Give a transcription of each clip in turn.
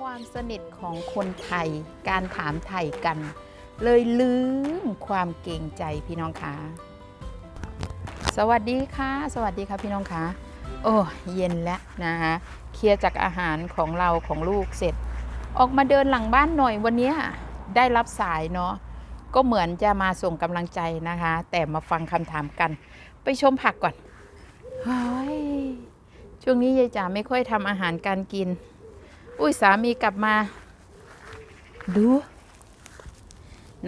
ความสนิทของคนไทย การถามไทยกัน เลยลืมความเกรงใจพี่น้องคะสวัสดีค่ะ สวัสดีค่ะพี่น้องคะโอ้เย็นแล้วนะคะเคลียร์จากอาหารของเราของลูกเสร็จ ออกมาเดินหลังบ้านหน่อยวันนี้ได้รับสายเนาะก็เหมือนจะมาส่งกำลังใจนะคะ แต่มาฟังคำถามกัน ไปชมผักก่อนเฮ้ยช่วงนี้ยายจ๋าไม่ค่อยทำอาหารการกิน อุ้ยสามีกลับมา ดู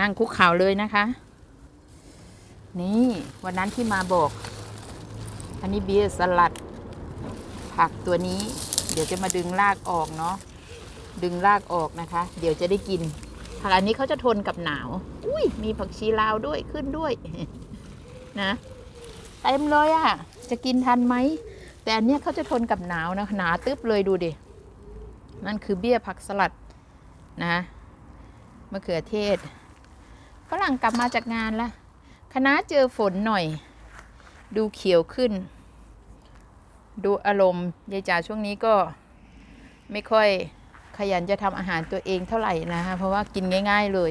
นั่งคุกเข่าเลยนะคะ นี่วันนั้นที่มาบอก อันนี้เบียร์สลัด ผักตัวนี้ เดี๋ยวจะมาดึงรากออกเนาะดึงรากออกนะคะ เดี๋ยวจะได้กินผักอันนี้เขาจะทนกับหนาว อุ้ยมีผักชีลาวด้วยขึ้นด้วยนะเต็มเลยอะ่ะ จะกินทันไหม แต่อันเนี้ยเขาจะทนกับหนาวนะหนาตึ๊บเลยดูดิ นั่นคือเบี้ยผักสลัดนะมะเขือเทศฝรั่งกลับมาจากงานล้วคณะเจอฝนหน่อย ดูเขียวขึ้น ดูอารมณ์ยายจ๋าช่วงนี้ก็ไม่ค่อยขยันจะทำอาหารตัวเองเท่าไหร่นะคะเพราะว่ากินง่าย ๆเลย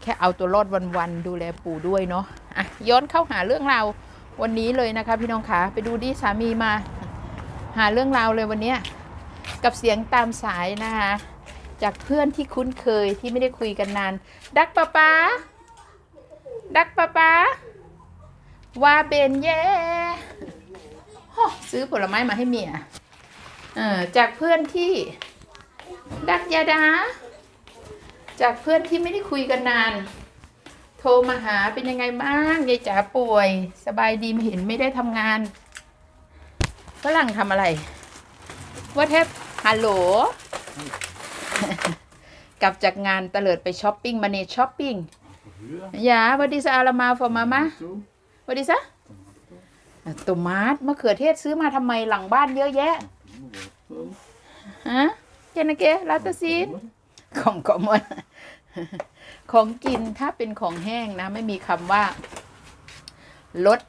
แค่เอาตัวรอดวันๆดูแลปู่ด้วยเนาะอะย้อนเข้าหาเรื่องราววันนี้เลยนะคะพี่น้องคะไปดูดิสามีมา หาเรื่องราวเลยวันเนี้ย กับเสียงตามสายนะคะ จากเพื่อนที่คุ้นเคยที่ไม่ได้คุยกันนาน ดักปะป๊าดักปะป๊าว่าเบนเย่ฮซื้อผลไม้มาให้เมียเออจากเพื่อนที่ ดักยาดา จากเพื่อนที่ไม่ได้คุยกันนาน โทรมาหาเป็นยังไงบ้างยายจ๋าป่วย สบายดีไม่เห็นไม่ได้ทำงานฝรั่งทำอะไรว่าแทบ ฮัลโหล กลับจากงานตะเลิดไปช้อปปิ้งมาเนช้อปปิ้ง Huren. อย่าวัสดีซาอาลามาฟอร์มามา Zo. วัสดีซะตุมาสมะเขือเทศซื้อมาทำไมหลังบ้านเยอะแยะ Dan. ฮะเจนเกลาตาซีนของกมลของกินถ้าเป็นของแห้งนะ ไม่มีคำว่าลด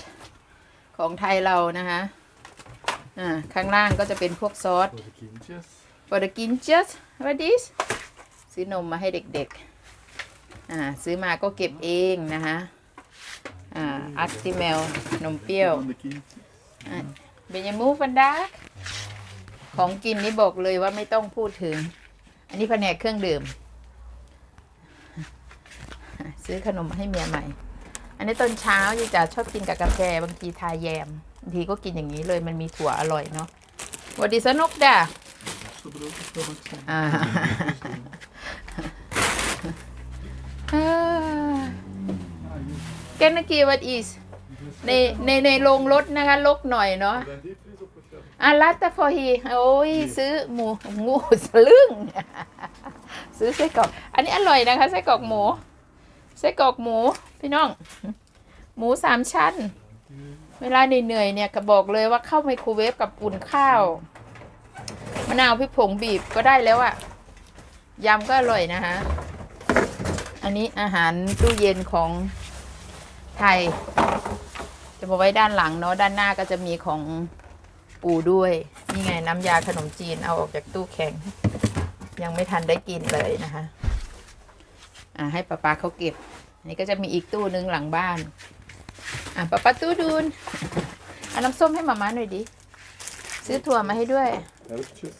ของไทยเรานะคะอ่าข้างล่างก็จะเป็นพวกซอส Voor de kindjes. For the kinches what this ซื้อนมมาให้เด็กๆ อ่า ซื้อมาก็เก็บเองนะคะอ่าอัตติเมลนมเปรี้ยว Van de kindjes. เบนยามูฟันดาร์กของกินนี่บอกเลยว่าไม่ต้องพูดถึง อันนี้แผนกเครื่องดื่ม ซื้อขนมมาให้เมียใหม่ อันนี้ตอนเช้ายี่จ๋าชอบกินกับกาแฟบางทีทาแยม บางทีก็กินอย่างนี้เลยมันมีถั่วอร่อยเนาะสวัสดีสนุกด่า อ่าแกนกีวัดอีสในในในโรงรถนะคะลกหน่อยเนาะ Er zijn diepvries opgeschreven. อารัตตฟอฮีโอ้ยซื้อหมูงูสลึงซื้อไส้กรอกอันนี้อร่อยนะคะไส้กรอกหมูไส้กรอกหมูพี่น้อง หมูสามชั้น เวลาเหนื่อยๆเนี่ยก็บอกเลยว่าเข้าไมโครเวฟกับอุ่นข้าว มะนาวพริกผงบีบก็ได้แล้วอะยำก็อร่อยนะคะ อันนี้อาหารตู้เย็นของไทย จะมาไว้ด้านหลังเนาะด้านหน้าก็จะมีของปูด้วย นี่ไงน้ำยาขนมจีนเอาออกจากตู้แข็ง ยังไม่ทันได้กินเลยนะคะอ่าให้ป้าป้าเขาเก็บ อันนี้ก็จะมีอีกตู้นึงหลังบ้าน อะป้าป้าตู้ดูนเอาน้ำส้มให้มาม่าหน่อยดิ ซื้อถั่วมาให้ด้วย Helpjes.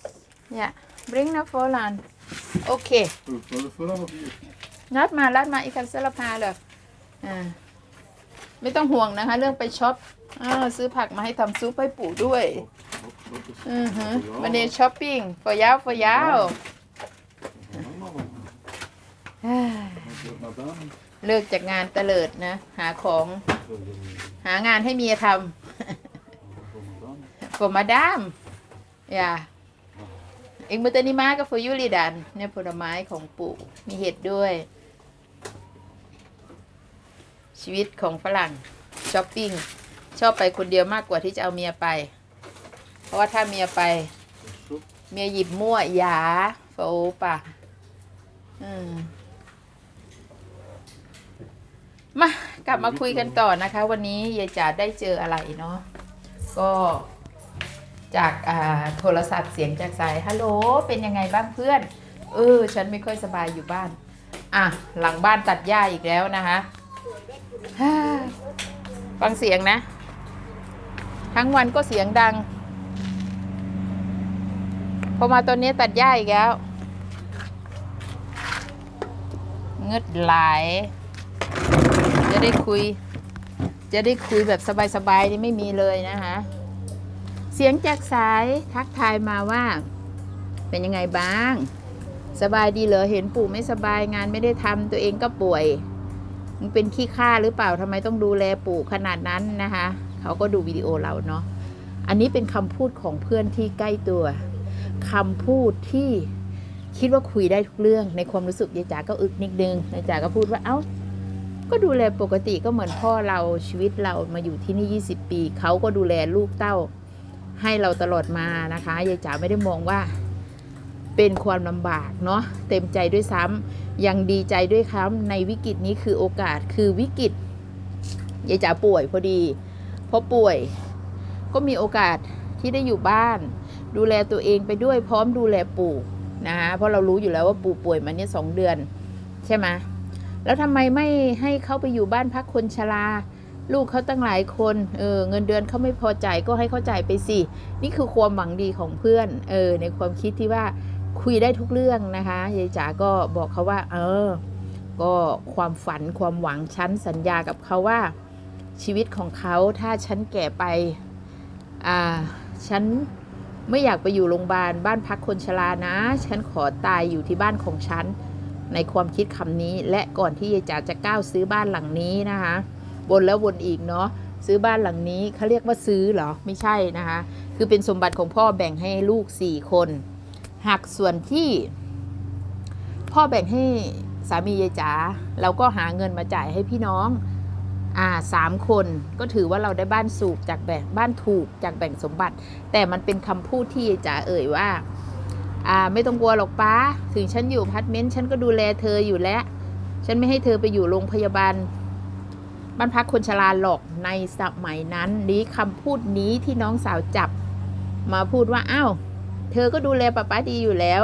เนี่ย bring นะโฟลันโอเค Oh, wat is vooral nog hier? นัดมาลัดมาอีกคันเซลพาเลยอ่าไม่ต้องห่วงนะคะ เรื่องไปช็อปอ่าซื้อผักมาให้ทำซุปให้ปู่ด้วย Wat, wat is อือฮึ voor jou? วันนี้ช้อปปิ้งฝอยาวฝอยาว Allemaal. เอ้ย Voor madame. เลิกจากงานเตลิดนะ หาของ Voor de- หางานให้เมียท voor madame. ำ for มาดาม อย่าเองมือตนิมาก็ for ยูริดัน เนี่ยผลไม้ของปู่มีเห็ดด้วย ชีวิตของฝรั่งช้อปปิ้งชอบไปคนเดียวมากกว่าที่จะเอาเมียไป เพราะว่าถ้าเมียไป เมียหยิบมั่วหยาโฟปะอืมมากลับมาคุยกันต่อนะคะ วันนี้ยายจ๋าได้เจออะไรเนาะก็ จากโทรศัพท์เสียงจากสายฮัลโหลเป็นยังไงบ้างเพื่อน เออ ฉันไม่ค่อยสบายอยู่บ้าน อะ หลังบ้านตัดหญ้าอีกแล้วนะคะฟังเสียงนะ ทั้งวันก็เสียงดัง พอมาตอนนี้ตัดหญ้าอีกแล้วเงืดไหลายจะได้คุย จะได้คุยแบบสบายๆนี่ไม่มีเลยนะคะ สียงจากสายทักทายมาว่า เป็นยังไงบ้าง สบายดีเหรอเห็นปู่ไม่สบายงานไม่ได้ทำตัวเองก็ป่วยมึงเป็นขี้ข้าหรือเปล่าทำไมต้องดูแลปู่ขนาดนั้นนะคะ เขาก็ดูวิดีโอเราเนาะอันนี้เป็นคำพูดของเพื่อนที่ใกล้ตัวคำพูดที่คิดว่าคุยได้ทุกเรื่องในความรู้สึกยายจ๋าก็อึกนิดนึงยายจ๋าก็พูดว่าเอ้าก็ดูแลปกติก็เหมือนพ่อเราชีวิตเรามาอยู่ที่นี่ 20 ปี เขาก็ดูแลลูกเต้า ให้เราตลอดมานะคะยายจ๋าไม่ได้มองว่าเป็นความลำบากเนาะเต็มใจด้วยซ้ำยังดีใจด้วยครับในวิกฤตนี้คือโอกาสคือวิกฤตยายจ๋าป่วยพอดีพอป่วย ก็มีโอกาสที่ได้อยู่บ้าน ดูแลตัวเองไปด้วยพร้อมดูแลปู่นะคะเพราะเรารู้อยู่แล้วว่าปู่ป่วยมาเนี่ยสองเดือน ใช่ไหมแล้วทำไมไม่ให้เขาไปอยู่บ้านพักคนชรา ลูกเขาตั้งหลายคนเออเงินเดือนเขาไม่พอใจายก็ให้เขาจ่ายไปสิ นี่คือความหวังดีของเพื่อนเออในความคิดที่ว่าคุยได้ทุกเรื่องนะคะยายจ๋าก็บอกเขาว่า เออ ก็ความฝันความหวังฉันสัญญากับเขาว่าชีวิตของเขาถ้าฉันแก่ไปอ่าฉันไม่อยากไปอยู่โรงพยาบาลบ้านพักคนชรานะ ฉันขอตายอยู่ที่บ้านของฉัน ในความคิดคำนี้ และก่อนที่ยายจ๋าจะก้าวซื้อบ้านหลังนี้นะคะ วนแล้ววนอีกเนาะซื้อบ้านหลังนี้เขาเรียกว่าซื้อเหรอไม่ใช่นะคะ คือเป็นสมบัติของพ่อแบ่งให้ลูกสี่คนหักส่วนที่ พ่อแบ่งให้สามียายจ๋าเราก็หาเงินมาจ่ายให้พี่น้องอ่าสามคนก็ถือว่าเราได้บ้านสูกจากแบ่งบ้านถูกจากแบ่งสมบัติ แต่มันเป็นคำพูดที่ยายจ๋าเอ่ยว่าอ่าไม่ต้องกลัวหรอกป้าถึงฉันอยู่พาร์เมนต์ฉันก็ดูแลเธออยู่แล้ว ฉันไม่ให้เธอไปอยู่โรงพยาบาล บ้านพักคนชราหรอกในสมัยนั้นนี้คำพูดนี้ที่น้องสาวจับ มาพูดว่าอ้าวเธอก็ดูแลป้าป้าดีอยู่แล้ว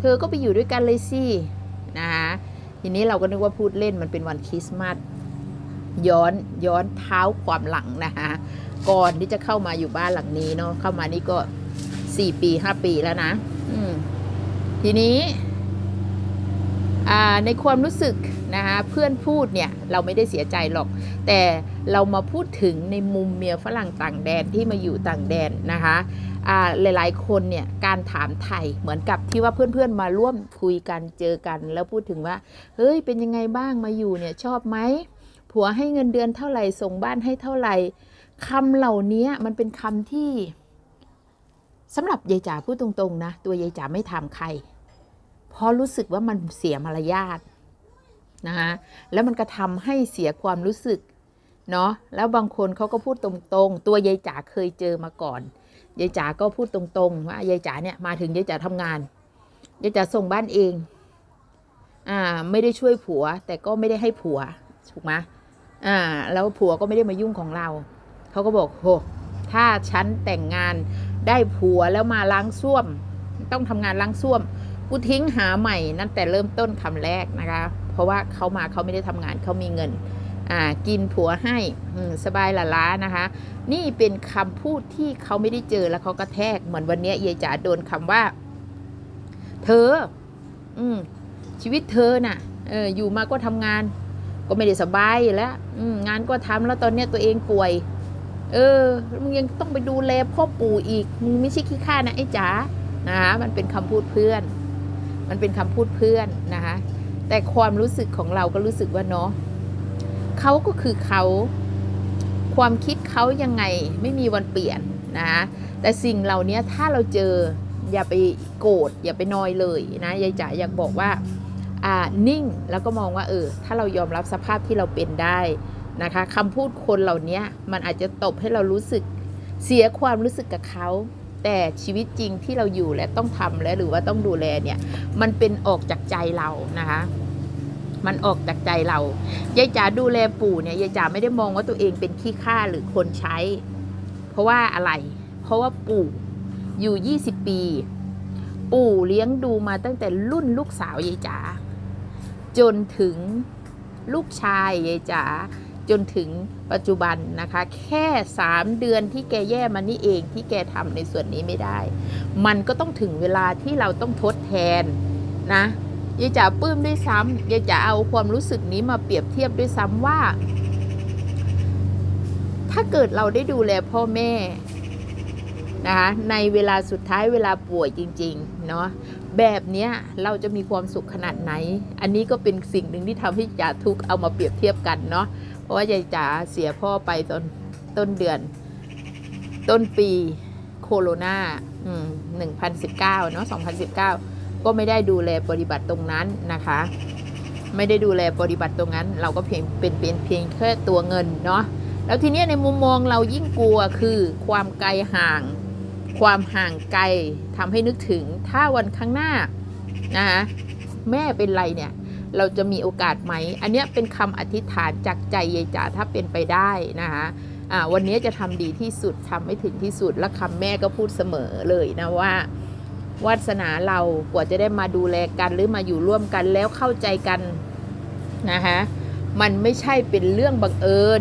เธอก็ไปอยู่ด้วยกันเลยสินะคะทีนี้เราก็นึกว่าพูดเล่นมันเป็นวันคริสต์มาสย้อนย้อนเท้าความหลังนะคะก่อนที่จะเข้ามาอยู่บ้านหลังนี้เนาะเข้ามานี่ก็สี่ปีห้าปีแล้วนะทีนี้ในความรู้สึก นะคะเพื่อนพูดเนี่ยเราไม่ได้เสียใจหรอก แต่เรามาพูดถึงในมุมเมียฝรั่งต่างแดนที่มาอยู่ต่างแดนนะคะหลายๆ คนเนี่ยการถามไทยเหมือนกับที่ว่าเพื่อนๆมาร่วมคุยกันเจอกัน แล้วพูดถึงว่าเฮ้ยเป็นยังไงบ้างมาอยู่เนี่ยชอบไหมผัวให้เงินเดือนเท่าไหร่ส่งบ้านให้เท่าไหร่คำเหล่านี้มันเป็นคำที่สำหรับยายจ๋าพูดตรงๆนะ ตัวยายจ๋าไม่ถามใคร เพราะรู้สึกว่ามันเสียมารยาท นะคะแล้วมันก็ทำให้เสียความรู้สึกเนาะแล้วบางคนเขาก็พูดตรงๆ ตัวยายจ๋าเคยเจอมาก่อนยายจ๋าก็พูดตรงๆว่ายายจ๋าเนี่ยมาถึงยายจ๋าทำงานยายจ๋าส่งบ้านเองอ่าไม่ได้ช่วยผัว แต่ก็ไม่ได้ให้ผัวถูกไหมอ่าแล้วผัวก็ไม่ได้มายุ่งของเราเขาก็บอกโหถ้าฉันแต่งงานได้ผัวแล้วมาล้างส้วม ต้องทำงานล้างส้วม กูทิ้งหาใหม่นั่นแต่เริ่มต้นคำแรกนะคะ เพราะว่าเขามาเขาไม่ได้ทำงานเขามีเงิน อ่า กินผัวให้สบายละล้านะคะ นี่เป็นคำพูดที่เขาไม่ได้เจอแล้วเขาก็แทกเหมือนวันนี้ยยายจ๋าโดนคำว่า เธอ อืมชีวิตเธอน่ะเอออยู่มาก็ทำงาน ก็ไม่ได้สบายแล้วงานก็ทำแล้วตอนเนี้ยตัวเองป่วย เออมึงยังต้องไปดูแลพ่อปู่อีกมึงไม่ใช่ขี้ข้านะไอ้จ๋านะคะมันเป็นคำพูดเพื่อน มันเป็นคำพูดเพื่อนนะคะแต่ความรู้สึกของเราก็รู้สึกว่าเนาะเขาก็คือเขาความคิดเขายังไงไม่มีวันเปลี่ยนนะคะแต่สิ่งเหล่านี้ถ้าเราเจออย่าไปโกรธอย่าไปนอยเลยนะยายจ๋าอยากบอกว่าอ่านิ่งแล้วก็มองว่าเออถ้าเรายอมรับสภาพที่เราเป็นได้นะคะคำพูดคนเหล่านี้มันอาจจะตบให้เรารู้สึกเสียความรู้สึกกับเขา แต่ชีวิตจริงที่เราอยู่และต้องทำและหรือว่าต้องดูแลเนี่ย มันเป็นออกจากใจเรานะคะมันออกจากใจเรา ยายจ๋าดูแลปู่เนี่ย ยายจ๋าไม่ได้มองว่าตัวเองเป็นขี้ข้าหรือคนใช้ เพราะว่าอะไร เพราะว่าปู่อยู่ 20 ปี ปู่เลี้ยงดูมาตั้งแต่รุ่นลูกสาวยายจ๋า จนถึงลูกชายยายจ๋า จนถึงปัจจุบันนะคะ แค่ 3 เดือนที่แกแย่มานี่เองที่แกทำในส่วนนี้ไม่ได้ มันก็ต้องถึงเวลาที่เราต้องทดแทนนะยายจ๋าปลื้มด้วยซ้ำยายจ๋าเอาความรู้สึกนี้มาเปรียบเทียบด้วยซ้ำว่า ถ้าเกิดเราได้ดูแลพ่อแม่นะคะในเวลาสุดท้ายเวลาป่วยจริงๆเนาะแบบเนี้ยเราจะมีความสุขขนาดไหน อันนี้ก็เป็นสิ่งหนึ่งที่ทำให้จ๋าทุกเอามาเปรียบเทียบกันเนาะ ราะว่ายายจ๋าเสียพ่อไปตอนต้นเดือน ต้นปีโคโรนาอืม1019เก้าเนาะ2019ก็ไม่ได้ดูแลปฏิบัติตรงนั้นนะคะ ไม่ได้ดูแลปฏิบัติตรงนั้น เราก็เพียงเป็นเป็นเพียงแค่ตัวเงินเนาะแล้วทีนี้ในมุมมองเรายิ่งกลัวคือความไกลห่าง ความห่างไกลทำให้นึกถึงถ้าวันข้างหน้านะคะแม่เป็นไรเนี่ย เราจะมีโอกาสไหม อันเนี้ยเป็นคำอธิษฐานจากใจยายจ๋าถ้าเป็นไปได้นะคะอ่าวันนี้จะทำดีที่สุดทำให้ถึงที่สุดและคำแม่ก็พูดเสมอเลยนะว่าวาสนาเรากว่าจะได้มาดูแลกันหรือมาอยู่ร่วมกันแล้วเข้าใจกันนะคะมันไม่ใช่เป็นเรื่องบังเอิญ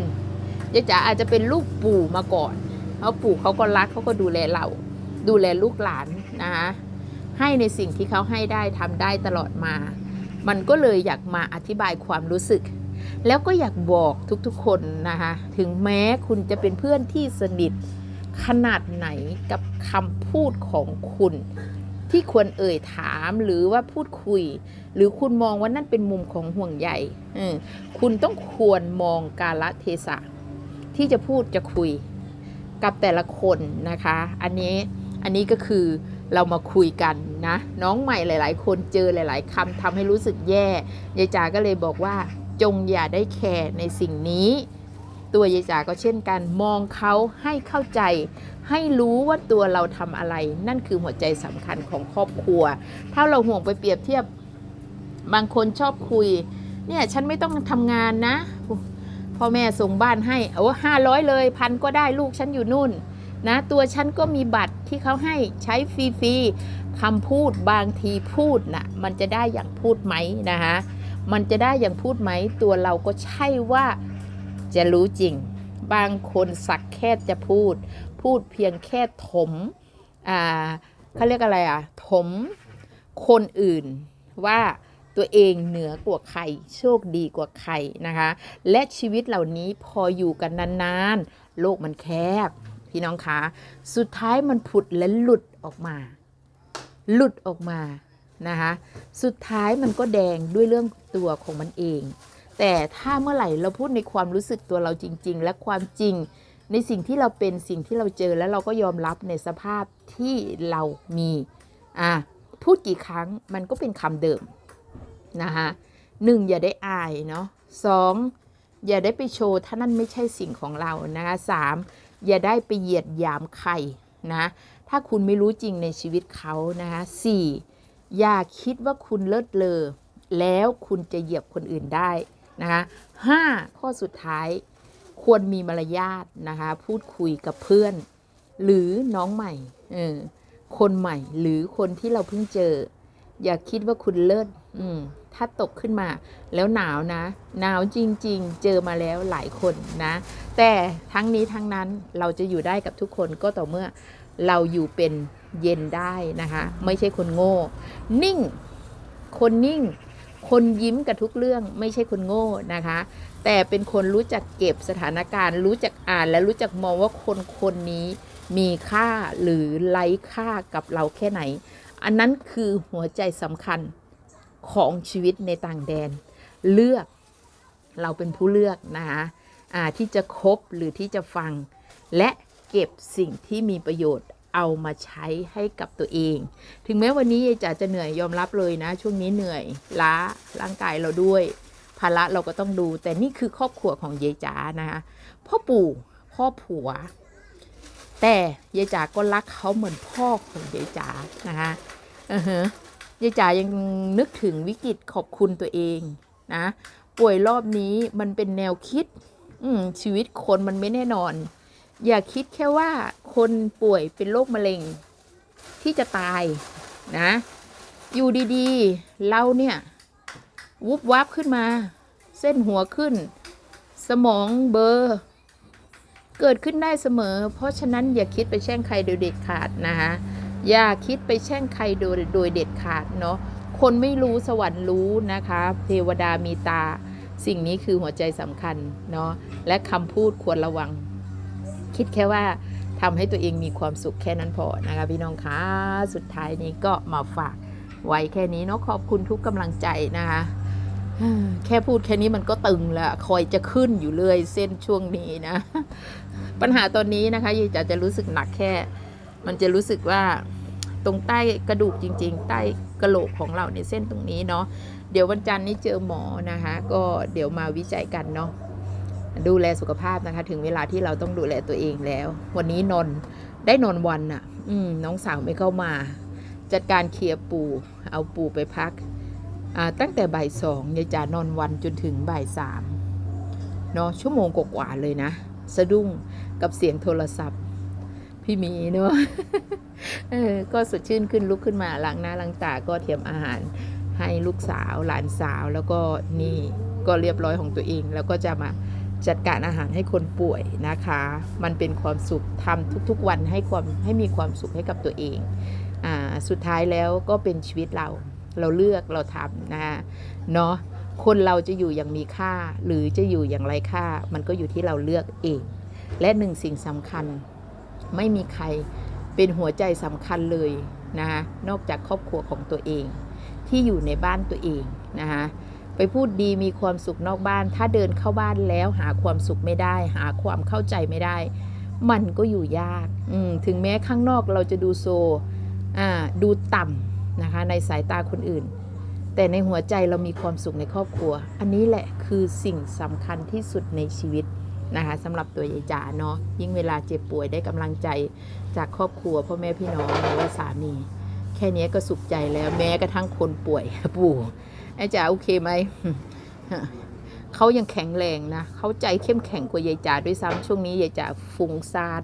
ยายจ๋าอาจจะเป็นลูกปู่มาก่อนเพราะปู่เขาก็รักเขาก็ดูแลเรา ดูแลลูกหลานนะคะให้ในสิ่งที่เขาให้ได้ทำได้ตลอดมา มันก็เลยอยากมาอธิบายความรู้สึก แล้วก็อยากบอกทุกๆคนนะคะถึงแม้คุณจะเป็นเพื่อนที่สนิทขนาดไหนกับคำพูดของคุณ ที่ควรเอ่ยถามหรือว่าพูดคุย หรือคุณมองว่านั่นเป็นมุมของห่วงใยคุณต้องควรมองกาลเทศะ ที่จะพูดจะคุยกับแต่ละคนนะคะ อันนี้อันนี้ก็คือ เรามาคุยกันนะ น้องใหม่หลาย ๆ คนเจอหลาย ๆคำทำให้รู้สึกแย่ยายจ๋าก็เลยบอกว่า จงอย่าได้แคร์ในสิ่งนี้ ตัวยายจ๋าก็เช่นกันมองเขาให้เข้าใจ ให้รู้ว่าตัวเราทำอะไร นั่นคือหัวใจสำคัญของครอบครัว ถ้าเราห่วงไปเปรียบเทียบบางคนชอบคุย เนี่ยฉันไม่ต้องทำงานนะพ่อแม่ส่งบ้านให้โอ้ห้าร้อยเลยพันก็ได้ลูกฉันอยู่นู่น นะตัวฉันก็มีบัตรที่เขาให้ใช้ฟรีๆคำพูดบางทีพูดนะ่ะมันจะได้อย่างพูดไหมนะคะมันจะได้อย่างพูดไหมตัวเราก็ใช่ว่าจะรู้จริง บางคนสักแค่จะพูด พูดเพียงแค่ถมอ่าเขาเรียกอะไรอะถมคนอื่นว่าตัวเองเหนือกว่าใคร โชคดีกว่าใครนะคะ และชีวิตเหล่านี้พออยู่กันนานๆ โลกมันแคบ พี่น้องคะสุดท้ายมันผุดและหลุดออกมา หลุดออกมานะคะสุดท้ายมันก็แดงด้วยเรื่องตัวของมันเอง แต่ถ้าเมื่อไหร่เราพูดในความรู้สึกตัวเราจริง ๆ และความจริงในสิ่งที่เราเป็นสิ่งที่เราเจอแล้วเราก็ยอมรับในสภาพที่เรามีอะพูดกี่ครั้งมันก็เป็นคำเดิมนะคะหนึ่งอย่าได้อายเนาะสองอย่าได้ไปโชว์ถ้านั่นไม่ใช่สิ่งของเรานะคะสาม อย่าได้ไปเหยียดหยามใครนะถ้าคุณไม่รู้จริงในชีวิตเขานะคะสี่อย่าคิดว่าคุณเลิศเลอแล้วคุณจะเหยียบคนอื่นได้นะคะห้าข้อสุดท้ายควรมีมารยาทนะคะพูดคุยกับเพื่อน หรือน้องใหม่เออคนใหม่หรือคนที่เราเพิ่งเจอ อย่าคิดว่าคุณเลิศอืมถ้าตกขึ้นมา แล้วหนาวนะ หนาวจริง ๆ เจอมาแล้วหลายคนนะ แต่ทั้งนี้ทั้งนั้นเราจะอยู่ได้กับทุกคนก็ต่อเมื่อเราอยู่เป็นเย็นได้นะคะ ไม่ใช่คนโง่ นิ่ง คนนิ่ง คนยิ้มกับทุกเรื่องไม่ใช่คนโง่นะคะ แต่เป็นคนรู้จักเก็บสถานการณ์ รู้จักอ่านและรู้จักมองว่าคนคนนี้มีค่าหรือไร้ค่ากับเราแค่ไหน อันนั้นคือหัวใจสำคัญของชีวิตในต่างแดน เลือกเราเป็นผู้เลือกนะคะที่จะคบหรือที่จะฟัง และเก็บสิ่งที่มีประโยชน์เอามาใช้ให้กับตัวเอง ถึงแม้วันนี้ยายจ๋าจะเหนื่อยยอมรับเลยนะ ช่วงนี้เหนื่อยล้าร่างกายเราด้วย ภาระเราก็ต้องดู แต่นี่คือครอบครัวของยายจ๋านะคะพ่อปู่พ่อผัว แต่ยายจ๋าก็รักเขาเหมือนพ่อของยายจ๋านะคะ อือฮะยายจ๋ายังนึกถึงวิกฤตขอบคุณตัวเองนะ ป่วยรอบนี้มันเป็นแนวคิด อืมชีวิตคนมันไม่แน่นอน อย่าคิดแค่ว่าคนป่วยเป็นโรคมะเร็ง ที่จะตายนะ อยู่ดีๆ เราเนี่ย วุบวับขึ้นมา เส้นหัวขึ้น สมองเบอร์เกิดขึ้นได้เสมอ เพราะฉะนั้นอย่าคิดไปแช่งใครโดยเด็ดขาดนะคะ อย่าคิดไปแช่งใครโดยโดยเด็ดขาดเนาะคนไม่รู้สวรรค์รู้นะคะ เทวดามีตา สิ่งนี้คือหัวใจสำคัญเนาะและคำพูดควรระวัง คิดแค่ว่าทำให้ตัวเองมีความสุขแค่นั้นพอนะคะพี่น้องคะสุดท้ายนี้ก็มาฝากไว้แค่นี้เนาะขอบคุณทุกกำลังใจนะคะแค่พูดแค่นี้มันก็ตึงแล้วคอยจะขึ้นอยู่เลยเส้นช่วงนี้นะ ปัญหาตอนนี้นะคะยายจ๋าจะรู้สึกหนักแค่ มันจะรู้สึกว่าตรงใต้กระดูกจริง ๆ ใต้กระโหลกของเราในเส้นตรงนี้เนาะเดี๋ยววันจันทร์นี้เจอหมอนะคะ ก็เดี๋ยวมาวิจัยกันเนาะดูแลสุขภาพนะคะ ถึงเวลาที่เราต้องดูแลตัวเองแล้ว วันนี้นอนได้นอนวันน่ะ อืมน้องสาวไม่เข้ามา จัดการเคลียร์ปูเอาปูไปพักตั้งแต่บ่ายสองยายจ๋านอนวันจนถึงบ่ายสามเนาะชั่วโมงกว่าเลยนะ สะดุ้งกับเสียงโทรศัพท์ พี่หมีเนาะเออก็สดชื่นขึ้นลุกขึ้นมาล้างหน้าล้างตาก็เตรียมอาหารให้ลูกสาวหลานสาวแล้วก็นี่ก็เรียบร้อยของตัวเอง แล้วก็จะมาจัดการอาหารให้คนป่วยนะคะ มันเป็นความสุขทำทุกๆวันให้ความให้มีความสุขให้กับตัวเองอ่าสุดท้ายแล้วก็เป็นชีวิตเราเราเลือกเราทำนะเนาะคนเราจะอยู่อย่างมีค่าหรือจะอยู่อย่างไรค่า มันก็อยู่ที่เราเลือกเอง และหนึ่งสิ่งสำคัญ ไม่มีใครเป็นหัวใจสำคัญเลยนะคะนอกจากครอบครัวของตัวเอง ที่อยู่ในบ้านตัวเองนะคะไปพูดดีมีความสุขนอกบ้าน ถ้าเดินเข้าบ้านแล้วหาความสุขไม่ได้ หาความเข้าใจไม่ได้ มันก็อยู่ยากถึงแม้ข้างนอกเราจะดูโซ่ดูต่ำนะคะในสายตาคนอื่น แต่ในหัวใจเรามีความสุขในครอบครัว อันนี้แหละคือสิ่งสำคัญที่สุดในชีวิต นะคะสำหรับตัวยายจ๋าเนาะยิ่งเวลาเจ็บป่วยได้กำลังใจจากครอบครัวพ่อแม่พี่น้องหรือว่าสามี แค่นี้ก็สุขใจแล้วแม้กระทั่งคนป่วยปู่ไอ้จ๋าโอเคไหมเขายังแข็งแรงนะเขาใจเข้มแข็งกว่ายายจ๋าด้วยซ้ำช่วงนี้ยายจ๋าฟุ้งซ่าน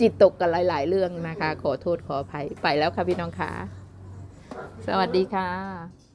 จิตตกกันหลาย ๆ เรื่องนะคะ ขอโทษขออภัยไปแล้วค่ะพี่น้องค่ะสวัสดีค่ะ